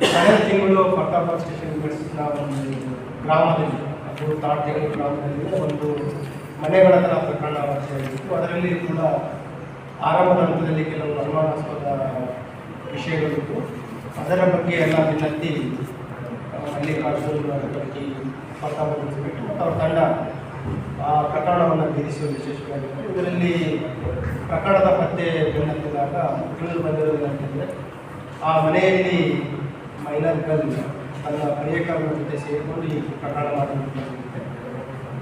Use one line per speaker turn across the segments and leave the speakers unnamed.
ಕಳೆದ ತಿಂಗಳು ಪಟ್ಟಾಪುರ ಸ್ಟೇಷನ್ ಬೆಳೆಸಿದ ಒಂದು ಗ್ರಾಮದಲ್ಲಿ, ಅದು ತಾಟೇಗಲ್ ಗ್ರಾಮದಲ್ಲಿ ಒಂದು ಮನೆಗಳ ಥರ ಪ್ರಕರಣ ವರದಿಯಾಗಿತ್ತು ಅದರಲ್ಲಿ ಕೂಡ ಆರಂಭದ ಹಂತದಲ್ಲಿ ಕೆಲವು ಅನುಮಾನಾಸ್ಪದ ವಿಷಯಗಳಿತ್ತು ಅದರ ಬಗ್ಗೆ ಎಲ್ಲ ವಿನಂತಿ ಅಲ್ಲಿ ಕಟ್ಟಿ ಪಟ್ಟಾಪುರ ಇನ್ಸ್ಪೆಕ್ಟರ್ ಮತ್ತು ಅವರ ತಂಡ ಆ ಪ್ರಕರಣವನ್ನು ಭೇದಿಸುವ ವಿಶೇಷವಾಗಿತ್ತು. ಇದರಲ್ಲಿ ಪ್ರಕರಣದ ಪತ್ತೆ ಬೆನ್ನತ್ತಿದಾಗ ತಿಳಿದು ಬಂದಿರುವುದಂತಂದರೆ, ಆ ಮನೆಯಲ್ಲಿ ಮೈನರ್ ಗರ್ಲ್ ತನ್ನ ಪ್ರಿಯಕರನ ಜೊತೆ ಸೇರಿಕೊಂಡು ಈ ಪ್ರಕರಣ ಮಾಡಿರುತ್ತದೆ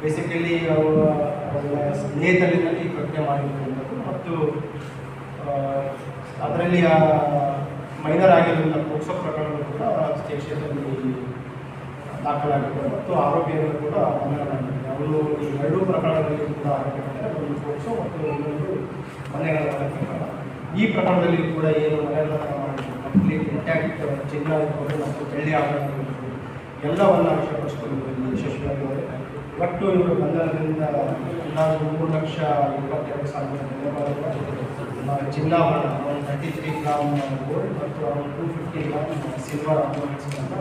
ಬೇಸಿಕಲಿ ಅವರ ಸ್ನೇಹಿತರಿನಲ್ಲಿ ಈ ಕೃತ್ಯ ಮಾಡಿರುವಂಥದ್ದು. ಮತ್ತು ಅದರಲ್ಲಿ ಆ ಮೈನರ್ ಆಗಿರುವಂಥ ಪೋಕ್ಸೋ ಪ್ರಕರಣಗಳು ಕೂಡ ಸ್ಟೇಷನಲ್ಲಿ ದಾಖಲಾಗಿದೆ ಮತ್ತು ಆರೋಪಿಯನ್ನು ಕೂಡ ಬಂಧನವಾಗಿದೆ ಅವರು ಈ ಎರಡೂ ಪ್ರಕರಣಗಳಲ್ಲಿ ಕೂಡ ಆರೋಪಿಗಳಿದ್ದಾರೆ ಒಂದು ಪೋಕ್ಸೋ ಮತ್ತು ಇನ್ನೊಂದು ಮನೆಗಳ ಪ್ರಕರಣ. ಈ ಪ್ರಕರಣದಲ್ಲಿ ಕೂಡ ಏನು ಮನೆಗಳ ಮಾಡಿದ್ರು ಕಂಪ್ಲೀಟ್ ಇಂಟ್ಯಾಕ್ಟ್ ಚಿನ್ನ ಇರ್ಬೋದು ಮತ್ತು ಬೆಳ್ಳಿ ಆಭರಣಗಳು ಎಲ್ಲವನ್ನು ವಶಪಡಿಸಿಕೊಳ್ಳುವಲ್ಲಿ ಯಶಸ್ವಿಯಾಗಿದ್ದಾರೆ ಒಟ್ಟು ಇವರು ಬಂಧನದಿಂದ ಅಂದಾಜು ಮೂರು ಲಕ್ಷ ಇಪ್ಪತ್ತೆರಡು ಸಾವಿರ ಬೆಲೆ ಬಾಳುವ ಚಿನ್ನಾಭರಣ ಒಂದು ತರ್ಟಿ ತ್ರೀ ಗ್ರಾಮ್ ಗೋಲ್ಡ್ ಮತ್ತು around two fifty gram silver ಆರ್ನಮೆಂಟ್ಸ್ಗಳನ್ನು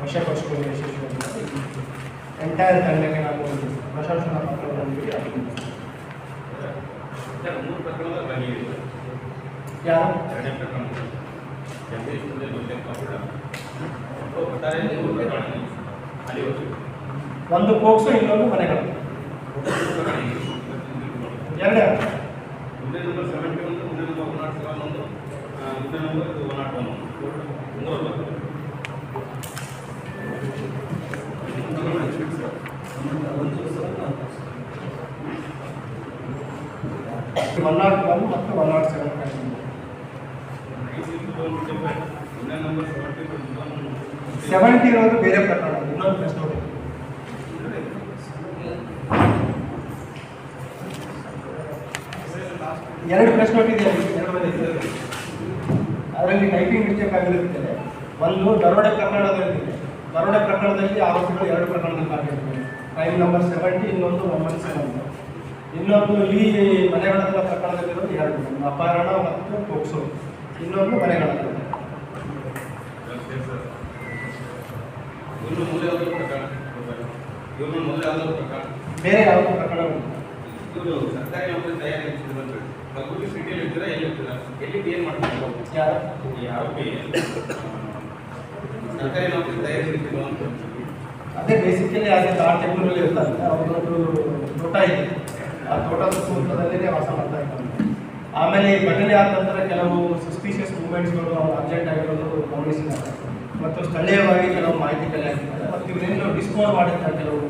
ವಶಪಡಿಸಿಕೊಳ್ಳಲು ಯಶಸ್ವಿಯಾಗಿದೆ ಎಂಟೈರ್ ತಂಡಕ್ಕೆ ನಾವು ಪ್ರಶಾಸನ
ಬಗೆಹರಿದೆ.
ಯಾರು?
ಎರಡನೇ ಪ್ರಕರಣ
ಒಂದು ಪೋಕ್ಸೋ ಇನ್ನೊಂದು ಮನೆಗಳು
ಮೂರು ಪ್ರಕರಣ ಇದೆ.
ಎರಡೇ
ಮುಂದೆ ನಂಬರ್ ಸೆವೆಂಟಿ ಒಂದು ಮುಂದೆ ನಂಬರ್ ಒನ್ ನಾಟ್ ಸೆವೆನ್ ಒಂದು ಆ, ಮುಂದೆ ನಂಬರ್ ಒನ್ ನಾಟ್ ಒನ್ ಮೂರು ಪ್ರಕರಣ
ಒನ್ ನಾಟ್ ಒನ್ ಮತ್ತು ಒನ್ ನಾಟ್ ಸೆವೆನ್
ಮುಂದೆ ನಂಬರ್ ಸೆವೆಂಟಿ
ಇರೋದು ಬೇರೆ ಪ್ರಕರಣ ಇನ್ನೊಂದು ಪ್ರಶ್ನೆ ನೋಡಿ ಎರಡು ಪ್ರೆಸ್ ನೋಟ್ ಇದೆ. ಅದರಲ್ಲಿ ಟೈಪಿಂಗ್ ಮಿಸ್ಟೇಕ್ ಆಗಿರುತ್ತೆ. ಒಂದು ದರೋಡೆ ಪ್ರಕರಣದಲ್ಲಿ ದರೋಡೆ ಪ್ರಕರಣದಲ್ಲಿ ಆರೋಪಿಗಳು ಎರಡು ಪ್ರಕರಣದಲ್ಲಿ ಭಾಗಿಯಾಗಿದ್ದಾರೆ. ಕ್ರೈಮ್ ನಂಬರ್ ಸೆವೆಂಟಿ ಇನ್ನೊಂದು ಒನ್ ಸೆವೆನ್ ಇನ್ನೊಂದು ಈ ಮನೆಗಳ ಪ್ರಕರಣದಲ್ಲಿರೋದು ಎರಡು. ಅಪಹರಣ ಮತ್ತು ಪೋಕ್ಸೋ. ಇನ್ನೊಂದು
ಮನೆಗಳನ್ನು.
ಬೇರೆ ಯಾವುದೋ ಪ್ರಕರಣ ಅದೇ ಬೇಸಿಕಲಿ ಅದೇ ತಾಳ್ತೆಗ್ನೂರಲ್ಲಿ ಇರ್ತಾರೆ ಅವ್ರದ್ದು ತೋಟ ಇದೆ. ಆ ತೋಟದ ಸುತ್ತದಲ್ಲೇ ವಾಸ ಮಾಡ್ತಾ ಇರ್ತಾರೆ ಆಮೇಲೆ ಈ ಘಟನೆ ಆದ ನಂತರ ಕೆಲವು ಸಸ್ಪಿಷಿಯಸ್ ಮೂಮೆಂಟ್ಸ್ಗಳು ಅವ್ರು ಅರ್ಜೆಂಟ್ ಆಗಿರೋದು ಗಮನಿಸಿದ್ದಾರೆ. ಮತ್ತು ಸ್ಥಳೀಯವಾಗಿ ಕೆಲವು ಮಾಹಿತಿ ಕಲೆ ಮತ್ತು ಇವರೇನು ಡಿಸ್ಪೋಸ್ ಮಾಡಿರ್ತಾರೆ ಕೆಲವು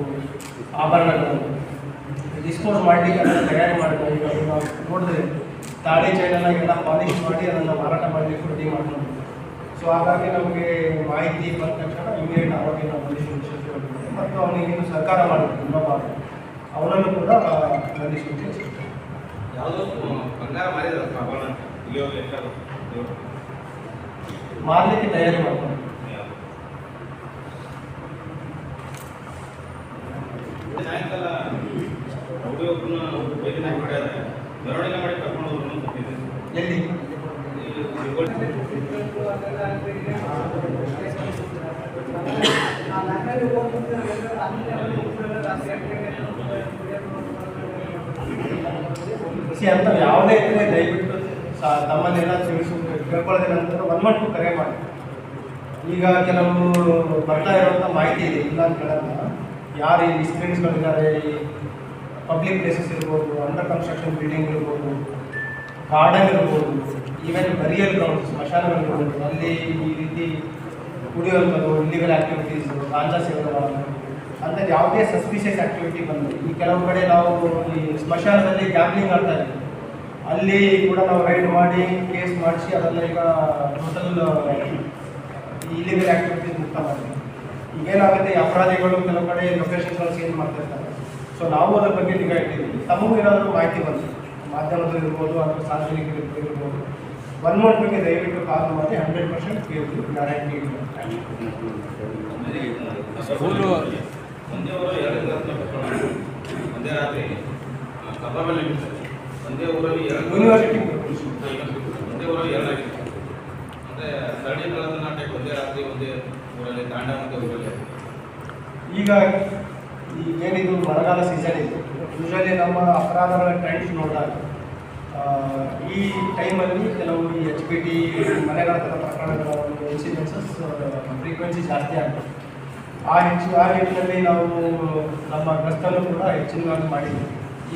ಆಭರಣಗಳನ್ನು ಡಿಸ್ಪೋಸ್ ಮಾಡಲಿಕ್ಕೆ ಅದನ್ನು ತಯಾರಿ ಮಾಡಿದ್ದಾರೆ ಈಗ ನಾವು ನೋಡಿದ್ರೆ ತಾಳಿ ಚೈನಲ್ ಎಲ್ಲ ಪಾಲಿಶ್ ಮಾಡಿ ಅದನ್ನು ಮಾರಾಟ ಮಾಡಲಿಕ್ಕೆ ರೆಡಿ ಮಾಡ್ಕೊಂಡು ಸೊ ಹಾಗಾಗಿ ನಮಗೆ ಮಾಹಿತಿ ಬಂದ ತಕ್ಷಣ ಇಮಿಡಿಯೇಟ್ ಆರೋಗ್ಯ ನಾವು ಮತ್ತು ಅವನಿಗೇನು ಸರ್ಕಾರ ಮಾಡಿದ್ರು ಇನ್ನೊಬ್ಬ ಅವನನ್ನು ಕೂಡ ಯಶಸ್ವಿ.
ಯಾವುದೋ ಬಂಗಾರ ಮಾರಿದ್ರು ಆಭರಣ ಇಲ್ಲಿ ಹೋಗಿ ಎಷ್ಟಾದ್ರು
ಮಾರಲಿಕ್ಕೆ ತಯಾರಿ ಮಾಡ್ಕೊಂಡು
ಸಾಯಂಕಾಲ ಹುಡುಗರನ್ನ ಬೈದಿನ ಮಾಡ್ಯಾರ ಮೆರವಣಿಗೆ ಮಾಡಿ ಕರ್ಕೊಂಡು ಹೋದ್ರು ಅಂತ ಗೊತ್ತಿದೆ.
ಅಂದ್ರೆ
ಈ ಹುಡುಗರು
ಅಂತ ಯಾವುದೇ ಇದ್ರೆ ದಯವಿಟ್ಟು ತಮ್ಮನ್ನೆಲ್ಲ ತಿಳಿಸು ಕೇಳ್ಕೊಳ್ಳೋದಿಲ್ಲ ಒನ್ ಮಂಟು ಕರೆ ಮಾಡಿ. ಈಗ ಕೆಲವು ಬರ್ತಾ ಇರುವಂಥ ಮಾಹಿತಿ ಇದೆ, ಇಲ್ಲ ಅಂತ ಹೇಳಲ್ಲ. ಯಾರು ಈ ಸ್ಕ್ರೀನ್ಸ್ಗಳಿದ್ದಾರೆ ಈ ಪಬ್ಲಿಕ್ ಪ್ಲೇಸಸ್ ಇರ್ಬೋದು, ಅಂಡರ್ ಕನ್ಸ್ಟ್ರಕ್ಷನ್ ಬಿಲ್ಡಿಂಗ್ ಇರ್ಬೋದು, ಗಾರ್ಡನ್ ಇರ್ಬೋದು, ಈವನ್ ಬರಿಯಲ್ ಗ್ರೌಂಡ್ ಸ್ಮಶಾನಗಳಿರ್ಬೋದು ಅಲ್ಲಿ ಈ ರೀತಿ ಕುಡಿಯುವಂಥದ್ದು ಇಲ್ಲಿಗಲ್ ಆ್ಯಕ್ಟಿವಿಟೀಸು ಗಾಂಜಾ ಸೇವನೆ ಅಂತ ಯಾವುದೇ ಸಸ್ಪಿಷಿಯಸ್ ಆ್ಯಕ್ಟಿವಿಟಿ ಬಂದು ಈ ಕೆಲವು ಕಡೆ ನಾವು ಈ ಸ್ಮಶಾನದಲ್ಲಿ ಗ್ಯಾಮ್ಲಿಂಗ್ ಆಡ್ತಾ ಇದ್ದೀವಿ ಅಲ್ಲಿ ಕೂಡ ನಾವು ರೈಡ್ ಮಾಡಿ ಕೇಸ್ ಮಾಡಿಸಿ ಅದನ್ನ ಈಗ ಟೋಟಲ್ ಇಲ್ಲಿಗಲ್ ಆಕ್ಟಿವಿಟಿ ಮುಕ್ತ ಮಾಡಿದ್ವಿ. ಈಗೇನಾಗುತ್ತೆ ಈ ಅಪರಾಧಿಗಳು ಕೆಲವು ಕಡೆ ಲೊಕೇಶನ್ಗಳು ಚೇಂಜ್ ಮಾಡ್ತಾ ಇರ್ತಾರೆ. ಸೊ ನಾವು ಅದರ ಬಗ್ಗೆ ನಿಗಾ ಇಟ್ಟಿದ್ದೀವಿ. ತಮಗೂ ಏನಾದರೂ ಮಾಹಿತಿ ಬಂತು. ಮಾಧ್ಯಮದಲ್ಲಿ ಇರ್ಬೋದು ಅಥವಾ ಸಾರ್ವಜನಿಕರು ಇರ್ಬೋದು. ಒನ್ ಮಂತ್ ಬಗ್ಗೆ ದಯವಿಟ್ಟು ಕಾಲ್ ಮಾಡಿ ಹಂಡ್ರೆಡ್ ಪರ್ಸೆಂಟ್ ಕೇಳ್ತೀವಿ ಗ್ಯಾರಂಟಿ
ಸ್ಕೂಲು ಒಂದೇ ಊರಲ್ಲಿ ಎರಡು ಗಂಗಾಧರ ಕಟ್ಕೊಂಡು ಒಂದೇ ರಾತ್ರಿ ಕಬ್ಬಾಬಲ್ಲಿ ಒಂದೇ ಊರಲ್ಲಿ
ಯೂನಿವರ್ಸಿಟಿ
ಒಂದೇ ಊರಲ್ಲಿ ಎರಡಾಗಿದೆ ಅಂದರೆ ಸರಣಿ ಕಳ್ಳತನಾಟಕ್ಕೆ ಒಂದೇ ರಾತ್ರಿ ಒಂದೇ ಊರಲ್ಲಿ ತಾಂಡ ಊರಲ್ಲಿ.
ಈಗ ಏನಿದು ಮಳೆಗಾಲ ಸೀಸನ್ ಇತ್ತು ಯೂಶಲಿ ನಮ್ಮ ಅಪರಾಧಗಳ ಟ್ರೆಂಡ್ಸ್ ನೋಡಿದಾಗ ಈ ಟೈಮಲ್ಲಿ ಕೆಲವು ಈ ಎಚ್ ಪಿ ಟಿ ಮನೆಗಳ ಥರ ಪ್ರಕರಣಗಳ ಒಂದು ಇನ್ಸಿಡೆನ್ಸಸ್ ಫ್ರೀಕ್ವೆನ್ಸಿ ಜಾಸ್ತಿ ಆಗ್ತದೆ ಆ ಹೆಚ್ಚು, ಆ ನಿಟ್ಟಿನಲ್ಲಿ ನಾವು, ನಮ್ಮ ಗಸ್ತನ್ನು ಕೂಡ ಹೆಚ್ಚಿನದಾಗಿ ಮಾಡಿದ್ದೀವಿ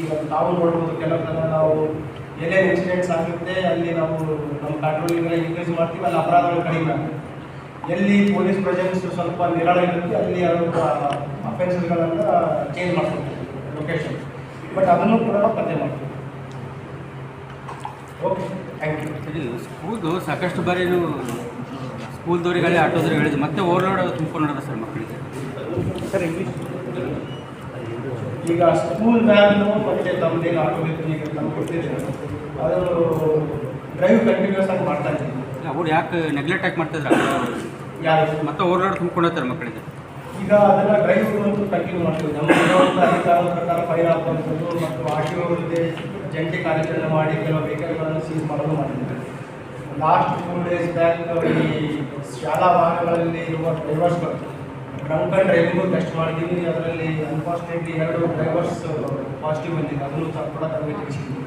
ಈಗ ನಾವು ನೋಡ್ಬೋದು ಕೆಲವೊಂದನ್ನು ನಾವು ಎಲ್ಲೇನು ಇನ್ಸಿಡೆಂಟ್ಸ್ ಆಗುತ್ತೆ ಅಲ್ಲಿ ನಾವು ನಮ್ಮ ಕಂಟ್ರೋಲಿಂಗ್ ಇನ್ಕ್ರೀಸ್ ಮಾಡ್ತೀವಿ, ಅಲ್ಲಿ ಅಪರಾಧಗಳು ಕಡಿಮೆ ಆಗುತ್ತೆ. ಎಲ್ಲಿ ಪೊಲೀಸ್ ಪ್ರೆಸೆನ್ಸ್ ಸ್ವಲ್ಪ ನಿರಾಳ ಇರುತ್ತೆ, ಅಲ್ಲಿ ಅವರು ಅಫೆನ್ಸಸ್ಗಳನ್ನು ಚೇಂಜ್ ಮಾಡ್ಕೊಳ್ತೀವಿ ಲೊಕೇಶನ್ ಬಟ್ ಅದನ್ನು ಕೂಡ ನಾವು ಪತ್ತೆ ಮಾಡ್ತೀವಿ. ಓಕೆ ಥ್ಯಾಂಕ್ ಯು
ಸ್ಕೂಲ್ದು ಸಾಕಷ್ಟು ಬಾರಿ ನೀವು ಸ್ಕೂಲ್ದವ್ರಿಗಲ್ಲಿ ಆಟೋದವ್ರಿಗೆ ಹೇಳಿದ್ದು ಮತ್ತೆ ಓವರ್ಲೋಡ್ ತುಂಬಿಕೊಂಡು ನೋಡೋಣ ಸರ್ ಮಕ್ಕಳಿಗೆ.
ಸರ್ ಇಂಗ್ಲೀಷ್ ಈಗ ಸ್ಕೂಲ್ ವ್ಯಾನು ಮತ್ತು ತಮ್ಮದೇನು ಆಟೋ ಈಗ ತಂದು ಕೊಟ್ಟಿದ್ದೀವಿ ಅದು ಡ್ರೈವ್ ಕಂಟಿನ್ಯೂಸ್ ಆಗಿ ಮಾಡ್ತಾ ಇದ್ದೀವಿ
ಅವ್ರು ಯಾಕೆ ನೆಗ್ಲೆಕ್ಟ್ ಯಾಕೆ ಮಾಡ್ತಿದ್ರು
ಯಾರು?
ಮತ್ತೆ ಓವರ್ಲೋಡ್ ತುಂಬಿಕೊಂಡು ಸರ್ ಮಕ್ಕಳಿಗೆ.
ಈಗ ಅದನ್ನ ಡ್ರೈವ್ ಕಂಟಿನ್ಯೂ ಮಾಡ್ತೀವಿ. ನಮ್ಮ ಅಧಿಕಾರದ ಪ್ರಕಾರ ಫೈನ್ ಹಾಕುವಂಥದ್ದು ಮತ್ತು ಆರ್ ಟಿ ಒಗಳಿಗೆ ಜಂಟಿ ಕಾರ್ಯಾಚರಣೆ ಮಾಡಿ ಕೆಲವು ವೆಹಿಕಲ್ಗಳನ್ನು ಸೀಸ್ ಮಾಡೋದು ಮಾಡಿದ್ದೀವಿ ಲಾಸ್ಟ್ ಟೂ ಡೇಸ್ ಬ್ಯಾಕ್ ಈ ಶಾಲಾ ವಾಹನಗಳಲ್ಲಿ ಇರುವ ಡ್ರೈವರ್ಸ್ಗಳು ಡ್ರಂಕ್ ಆ್ಯಂಡ್ ಡ್ರೈವಿಂಗು ಟೆಸ್ಟ್ ಮಾಡಿದ್ದೀವಿ ಅದರಲ್ಲಿ ಅನ್ಫಾರ್ಚುನೇಟ್ಲಿ ಎರಡು ಡ್ರೈವರ್ಸ್ ಪಾಸಿಟಿವ್ ಬಂದಿದೆ ಅದನ್ನು ಸಹ ಕೂಡ ತಮಗೆ ತಿಳಿಸಿದ್ದೀವಿ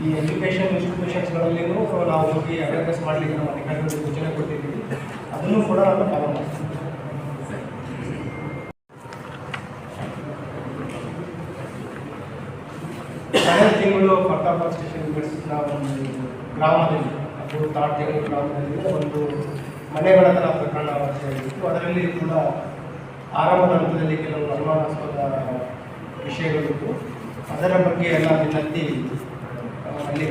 ಈ ಎಜುಕೇಷನ್ ಇನ್ಸ್ಟಿಟ್ಯೂಷನ್ಸ್ಗಳಲ್ಲಿನೂ ನಾವು ಹೋಗಿ ಅವೇರ್ನೆಸ್ ಮಾಡಲಿಕ್ಕೆ ನಮ್ಮ ಅಧಿಕಾರಿಗಳಿಗೆ ಸೂಚನೆ ಕೊಟ್ಟಿದ್ದೀವಿ ಅದನ್ನು ಕೂಡ ನಾವು ಫಾಲೋ ಮಾಡ್ತೀವಿ ಕಳೆದ ತಿಂಗಳು ಫರ್ತಾಬಾದ್ ಸ್ಟೇಷನ್ ಬಸ್ನ ಒಂದು ಗ್ರಾಮದಲ್ಲಿ ತಾಟ್ಯಗಲ್ ಗ್ರಾಮದಲ್ಲಿ ಒಂದು ಮನೆಗಳ ಥರ ಪ್ರಕರಣ ವರದಿಯಾಗಿತ್ತು ಅದರಲ್ಲಿ ಕೂಡ ಆರಂಭದ ಹಂತದಲ್ಲಿ ಕೆಲವು ಅನುಮಾನಾಸ್ಪದ ವಿಷಯಗಳಿತ್ತು ಅದರ ಬಗ್ಗೆ ಎಲ್ಲ ವಿನಂತಿ ಅಲ್ಲಿ